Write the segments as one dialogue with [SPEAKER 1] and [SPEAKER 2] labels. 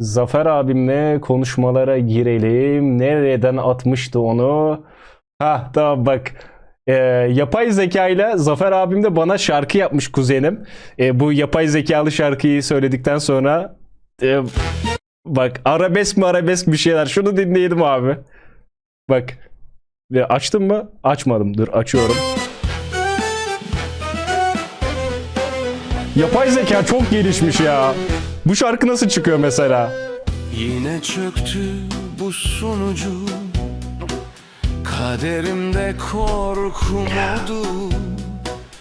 [SPEAKER 1] Zafer abimle konuşmalara girelim. Nereden atmıştı onu? Ha tamam bak. Ee, yapay zeka ile Zafer abim de bana şarkı yapmış kuzenim. Ee, bu yapay zekalı şarkıyı söyledikten sonra e, bak arabesk mi arabesk bir şeyler. Şunu dinleyelim abi. Bak. Ve açtım mı? Açmadım. Dur açıyorum. Yapay zeka çok gelişmiş ya. Bu şarkı nasıl çıkıyor mesela?
[SPEAKER 2] Yine çöktü bu sunucu Kaderimde korku modu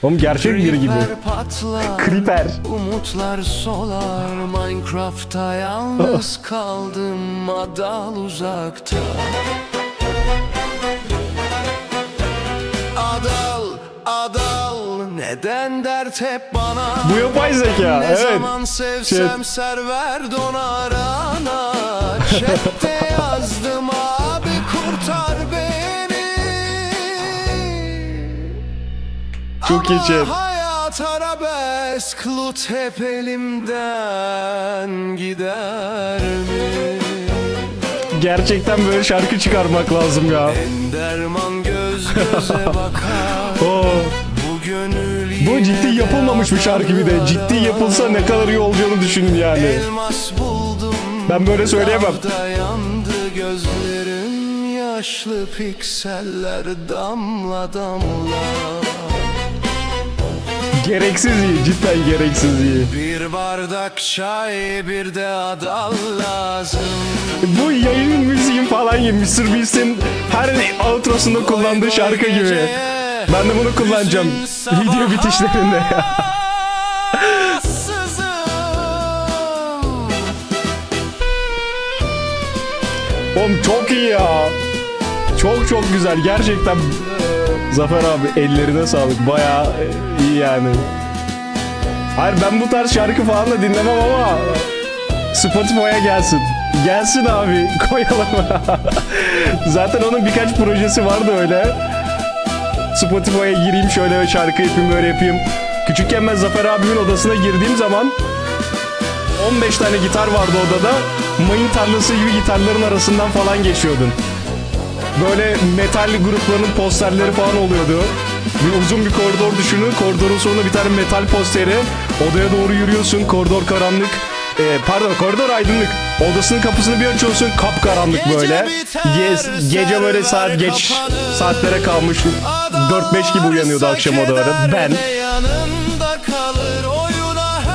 [SPEAKER 1] Oğlum gerçek biri gibi.
[SPEAKER 2] Patlar
[SPEAKER 1] Creeper.
[SPEAKER 2] Umutlar solar Minecraft'ta yalnız kaldım Adal uzakta Adal, Adal Neden dert hep bana
[SPEAKER 1] Bu yapay zeka.
[SPEAKER 2] Ne
[SPEAKER 1] evet.
[SPEAKER 2] zaman sevsem server donar ana Chatte yazdım abi kurtar beni
[SPEAKER 1] Çok iyi
[SPEAKER 2] Ama
[SPEAKER 1] chat.
[SPEAKER 2] hayat arabesk Lut hep elimden gider mi?
[SPEAKER 1] Gerçekten böyle şarkı çıkarmak lazım ya.
[SPEAKER 2] Enderman göz göze bakar
[SPEAKER 1] Oo.
[SPEAKER 2] Bu gönül
[SPEAKER 1] Bu ciddi yapılmamış bir şarkı bir de. Ciddi yapılsa ne kadar iyi olacağını düşünün yani. Ben böyle söyleyemem.
[SPEAKER 2] Yandı gözlerim Yaşlı pikseller damla damla
[SPEAKER 1] Gereksiz iyi. Cidden gereksiz iyi.
[SPEAKER 2] Bir bardak çay bir de adal lazım
[SPEAKER 1] Bu yayın müziğin falan gibi. Mr. Beast'in her outrosunda kullandığı şarkı gibi. Ben de bunu kullanacağım. Video bitişlerinde.
[SPEAKER 2] Sızım
[SPEAKER 1] Oğlum çok iyi ya. Çok çok güzel. Gerçekten Zafer abi ellerine sağlık. Bayağı e, iyi yani. Hayır ben bu tarz şarkı falan da dinlemem ama Spotify'a gelsin. Gelsin abi koyalım. Zaten onun birkaç projesi vardı öyle. Spotify'a gireyim şöyle şarkı yapayım böyle yapayım. Küçükken ben Zafer abimin odasına girdiğim zaman 15 tane gitar vardı odada. Mayın tarlası gibi gitarların arasından falan geçiyordun. Böyle metal gruplarının posterleri falan oluyordu. Bir uzun bir koridor düşünün. Koridorun sonunda bir tane metal posteri. Odaya doğru yürüyorsun. Koridor karanlık. Ee, pardon koridor aydınlık. Odasının kapısını bir açıyorsun. Kapkaranlık böyle. Ge- gece böyle saat geç saatlere kalmış. 4-5 gibi uyanıyordu akşam odaları. Ben.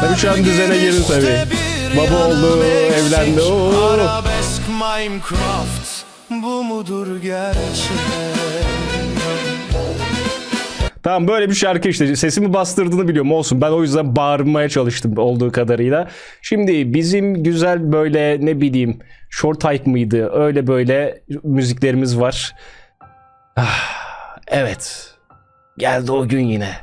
[SPEAKER 1] Tabii şu an düzene girdi tabii. Baba oldu, evlendi, oo.
[SPEAKER 2] Minecraft bu mudur gerçek?
[SPEAKER 1] Tamam böyle bir şarkı işte sesimi bastırdığını biliyorum olsun ben o yüzden bağırmaya çalıştım olduğu kadarıyla. Şimdi bizim güzel böyle ne bileyim short hike mıydı öyle böyle müziklerimiz var. Ah, evet geldi o gün yine.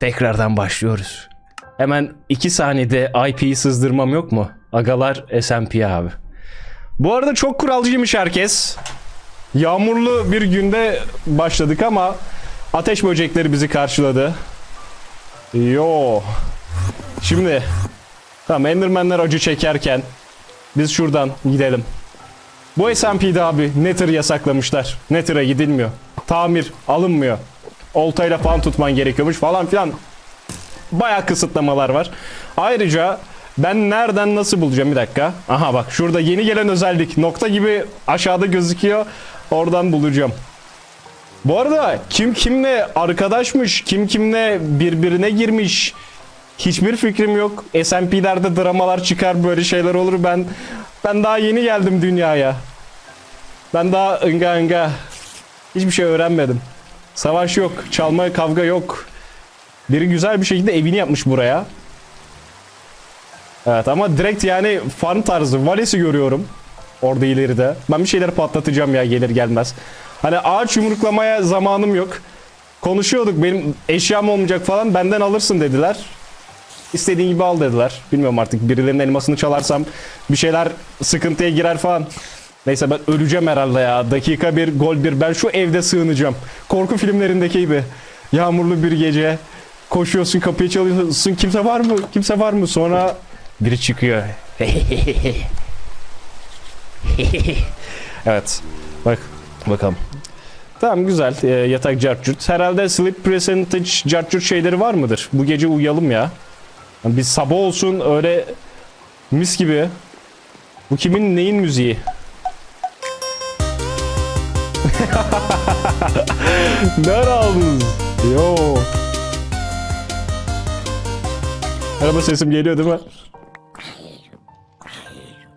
[SPEAKER 1] Tekrardan başlıyoruz. Hemen 2 saniyede IP'yi sızdırmam yok mu? Agalar SMP abi. Bu arada çok kuralcıymış herkes. Yağmurlu bir günde başladık ama ateş böcekleri bizi karşıladı. Yo. Şimdi tamam Enderman'ler acı çekerken biz şuradan gidelim. Bu SMP'de abi Nether yasaklamışlar. Nether'a gidilmiyor. Tamir alınmıyor. Oltayla falan tutman gerekiyormuş falan filan. Bayağı kısıtlamalar var. Ayrıca ben nereden nasıl bulacağım bir dakika. Aha bak şurada yeni gelen özellik nokta gibi aşağıda gözüküyor. Oradan bulacağım. Bu arada kim kimle arkadaşmış, kim kimle birbirine girmiş hiçbir fikrim yok. SMP'lerde dramalar çıkar böyle şeyler olur. Ben ben daha yeni geldim dünyaya. Ben daha ınga ınga hiçbir şey öğrenmedim. Savaş yok, çalma kavga yok. Biri güzel bir şekilde evini yapmış buraya. Evet ama direkt yani farm tarzı Vales'i görüyorum. Orada ileride. Ben bir şeyler patlatacağım ya gelir gelmez. Hani ağaç yumruklamaya zamanım yok. Konuşuyorduk benim eşyam olmayacak falan benden alırsın dediler. İstediğin gibi al dediler. Bilmiyorum artık birilerinin elmasını çalarsam bir şeyler sıkıntıya girer falan. Neyse ben öleceğim herhalde ya. Dakika bir, gol bir. Ben şu evde sığınacağım. Korku filmlerindeki gibi. Yağmurlu bir gece. Koşuyorsun kapıyı çalıyorsun. Kimse var mı? Kimse var mı? Sonra biri çıkıyor. evet. Bak bakalım. Tamam güzel. Ee, yatak cartçurt. Herhalde sleep percentage cartçurt şeyleri var mıdır? Bu gece uyuyalım ya. Yani Biz sabah olsun öyle mis gibi. Bu kimin neyin müziği? Nerede aldınız? Yo. Araba sesim geliyor değil mi?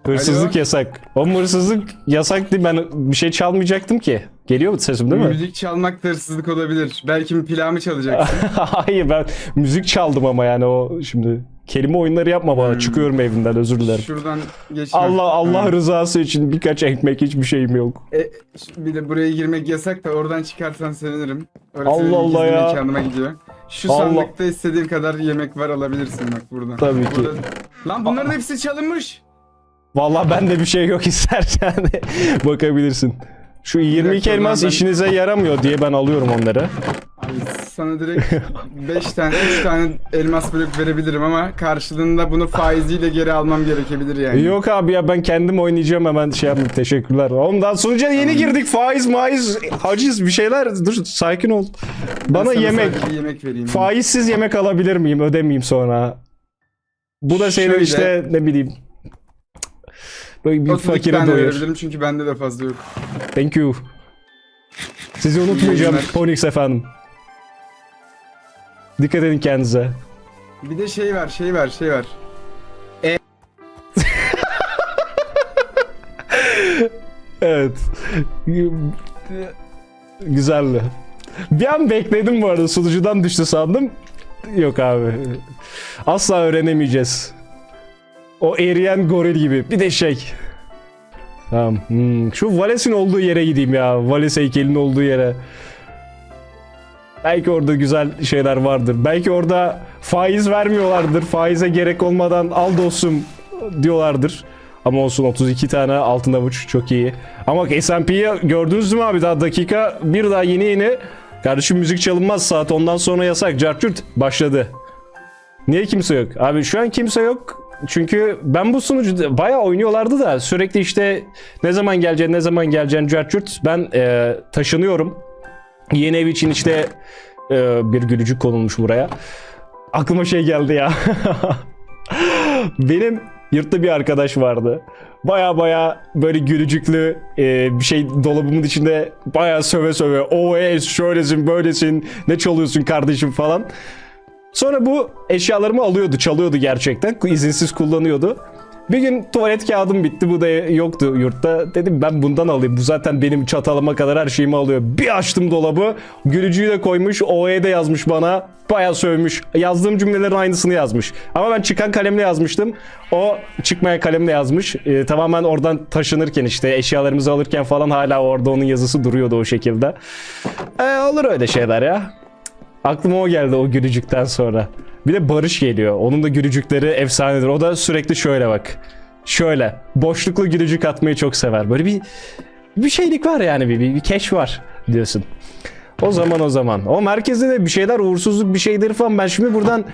[SPEAKER 1] Hırsızlık
[SPEAKER 3] Alo?
[SPEAKER 1] yasak. O hırsızlık yasak değil. Ben bir şey çalmayacaktım ki. Geliyor mu sesim değil mi?
[SPEAKER 3] Müzik çalmak da hırsızlık olabilir. Belki bir plağımı çalacaksın.
[SPEAKER 1] Hayır ben müzik çaldım ama yani o şimdi kelime oyunları yapma bana.
[SPEAKER 3] Hmm.
[SPEAKER 1] Çıkıyorum evinden özür dilerim.
[SPEAKER 3] Şuradan geçme.
[SPEAKER 1] Allah Allah
[SPEAKER 3] Ha.
[SPEAKER 1] rızası için birkaç ekmek hiçbir şeyim yok.
[SPEAKER 3] E, bir de buraya girmek yasak da oradan çıkarsan sevinirim. Orası
[SPEAKER 1] Allah Allah ya.
[SPEAKER 3] mekanıma gidiyor. Şu
[SPEAKER 1] Allah.
[SPEAKER 3] sandıkta istediğin kadar yemek var alabilirsin bak burada.
[SPEAKER 1] Tabii ki.
[SPEAKER 3] Burada- Lan bunların hepsi çalınmış.
[SPEAKER 1] Vallahi bende bir şey yok istersen bakabilirsin. Şu 22
[SPEAKER 3] dakika,
[SPEAKER 1] elmas
[SPEAKER 3] ben-
[SPEAKER 1] işinize yaramıyor diye ben alıyorum onları.
[SPEAKER 3] Sana direkt 5 tane 3 tane elmas blok verebilirim ama karşılığında bunu faiziyle geri almam gerekebilir yani.
[SPEAKER 1] Yok abi ya ben kendim oynayacağım hemen şey yapayım teşekkürler. Ondan sonuca yeni girdik faiz maiz haciz bir şeyler dur sakin ol.
[SPEAKER 3] Ben
[SPEAKER 1] Bana
[SPEAKER 3] sana
[SPEAKER 1] yemek
[SPEAKER 3] sadece yemek vereyim.
[SPEAKER 1] faizsiz yemek alabilir miyim ödemeyeyim sonra. Bu da senin
[SPEAKER 3] Şöyle.
[SPEAKER 1] işte ne bileyim. Böyle bir
[SPEAKER 3] 32
[SPEAKER 1] fakiri
[SPEAKER 3] tane
[SPEAKER 1] doyur.
[SPEAKER 3] verebilirim çünkü bende de fazla yok.
[SPEAKER 1] Thank you. Sizi unutmayacağım. Ponix efendim. Dikkat edin kendinize.
[SPEAKER 3] Bir de şey var, şey var, şey var.
[SPEAKER 1] Evet. Güzeldi. Bir an bekledim bu arada sunucudan düştü sandım. Yok abi. Asla öğrenemeyeceğiz. O eriyen goril gibi. Bir de şey. Tamam. Hmm. Şu Vales'in olduğu yere gideyim ya. Vales heykelinin olduğu yere. Belki orada güzel şeyler vardır. Belki orada faiz vermiyorlardır. Faize gerek olmadan al dostum diyorlardır. Ama olsun 32 tane altın avuç çok iyi. Ama S&P'yi gördünüz mü abi daha dakika bir daha yeni yeni. Kardeşim müzik çalınmaz saat ondan sonra yasak. Cartürt başladı. Niye kimse yok? Abi şu an kimse yok. Çünkü ben bu sunucu bayağı oynuyorlardı da sürekli işte ne zaman geleceğin ne zaman geleceğin cartürt ben e, taşınıyorum. Yeni ev için işte e, bir gülücük konulmuş buraya. Aklıma şey geldi ya. Benim yurtta bir arkadaş vardı. Baya baya böyle gülücüklü e, bir şey dolabımın içinde baya söve söve. O es şöylesin böylesin ne çalıyorsun kardeşim falan. Sonra bu eşyalarımı alıyordu çalıyordu gerçekten izinsiz kullanıyordu. Bir gün tuvalet kağıdım bitti bu da yoktu yurtta. Dedim ben bundan alayım. Bu zaten benim çatalama kadar her şeyimi alıyor. Bir açtım dolabı. Gülücüğü de koymuş. OE'de yazmış bana. Bayağı sövmüş. Yazdığım cümlelerin aynısını yazmış. Ama ben çıkan kalemle yazmıştım. O çıkmayan kalemle yazmış. Ee, tamamen oradan taşınırken işte eşyalarımızı alırken falan hala orada onun yazısı duruyordu o şekilde. Ee, olur öyle şeyler ya. Aklıma o geldi o gülücükten sonra. Bir de Barış geliyor. Onun da gülücükleri efsanedir. O da sürekli şöyle bak. Şöyle. Boşluklu gülücük atmayı çok sever. Böyle bir bir şeylik var yani bir, bir, bir keş var diyorsun. O zaman o zaman. O merkezde de bir şeyler uğursuzluk bir şeydir falan. Ben şimdi buradan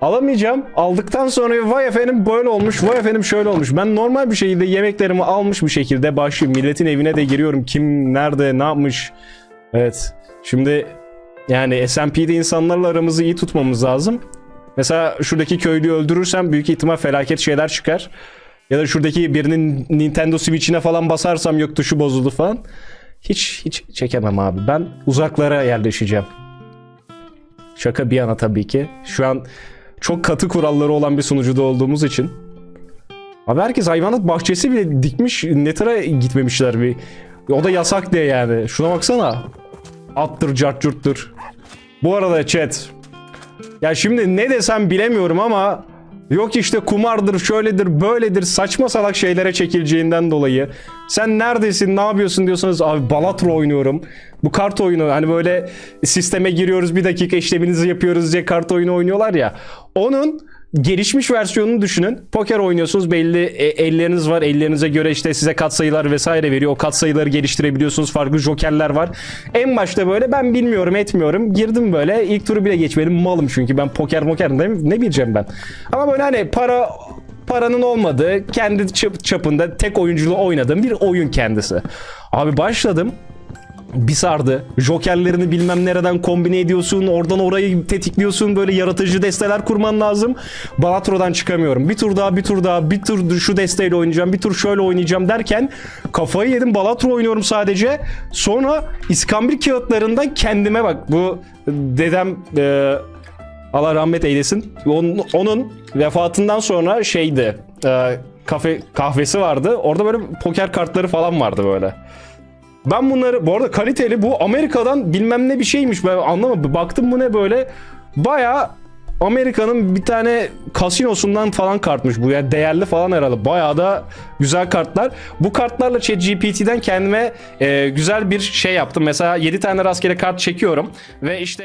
[SPEAKER 1] alamayacağım. Aldıktan sonra vay efendim böyle olmuş, vay efendim şöyle olmuş. Ben normal bir şekilde yemeklerimi almış bir şekilde başlıyorum. Milletin evine de giriyorum. Kim nerede ne yapmış. Evet. Şimdi yani SMP'de insanlarla aramızı iyi tutmamız lazım. Mesela şuradaki köylüyü öldürürsem büyük ihtimal felaket şeyler çıkar. Ya da şuradaki birinin Nintendo Switch'ine falan basarsam yok tuşu bozuldu falan. Hiç hiç çekemem abi. Ben uzaklara yerleşeceğim. Şaka bir yana tabii ki. Şu an çok katı kuralları olan bir sunucuda olduğumuz için. Abi herkes hayvanat bahçesi bile dikmiş. Nether'a gitmemişler bir. O da yasak diye yani. Şuna baksana. Attır cartcurttur. Bu arada chat. Ya şimdi ne desem bilemiyorum ama yok işte kumardır, şöyledir, böyledir saçma salak şeylere çekileceğinden dolayı. Sen neredesin, ne yapıyorsun diyorsanız abi Balatro oynuyorum. Bu kart oyunu hani böyle sisteme giriyoruz bir dakika işleminizi yapıyoruz diye kart oyunu oynuyorlar ya. Onun gelişmiş versiyonunu düşünün. Poker oynuyorsunuz belli e, elleriniz var. Ellerinize göre işte size katsayılar vesaire veriyor. O katsayıları geliştirebiliyorsunuz. Farklı jokerler var. En başta böyle ben bilmiyorum etmiyorum. Girdim böyle. ilk turu bile geçmedim. Malım çünkü ben poker moker ne, ne bileceğim ben. Ama böyle hani para paranın olmadığı, kendi çap- çapında tek oyunculu oynadığım bir oyun kendisi. Abi başladım. Bir sardı. Jokerlerini bilmem nereden kombine ediyorsun. Oradan orayı tetikliyorsun. Böyle yaratıcı desteler kurman lazım. Balatro'dan çıkamıyorum. Bir tur daha bir tur daha bir tur şu desteyle oynayacağım. Bir tur şöyle oynayacağım derken kafayı yedim. Balatro oynuyorum sadece. Sonra iskambil kağıtlarından kendime bak. Bu dedem e, Allah rahmet eylesin. Onun, onun vefatından sonra şeydi. e, kafe kahvesi vardı. Orada böyle poker kartları falan vardı böyle. Ben bunları bu arada kaliteli bu Amerika'dan bilmem ne bir şeymiş ben anlamadım. Baktım bu ne böyle baya Amerika'nın bir tane kasinosundan falan kartmış bu ya değerli falan herhalde. Bayağı da güzel kartlar. Bu kartlarla ChatGPT'den kendime e, güzel bir şey yaptım. Mesela 7 tane rastgele kart çekiyorum ve işte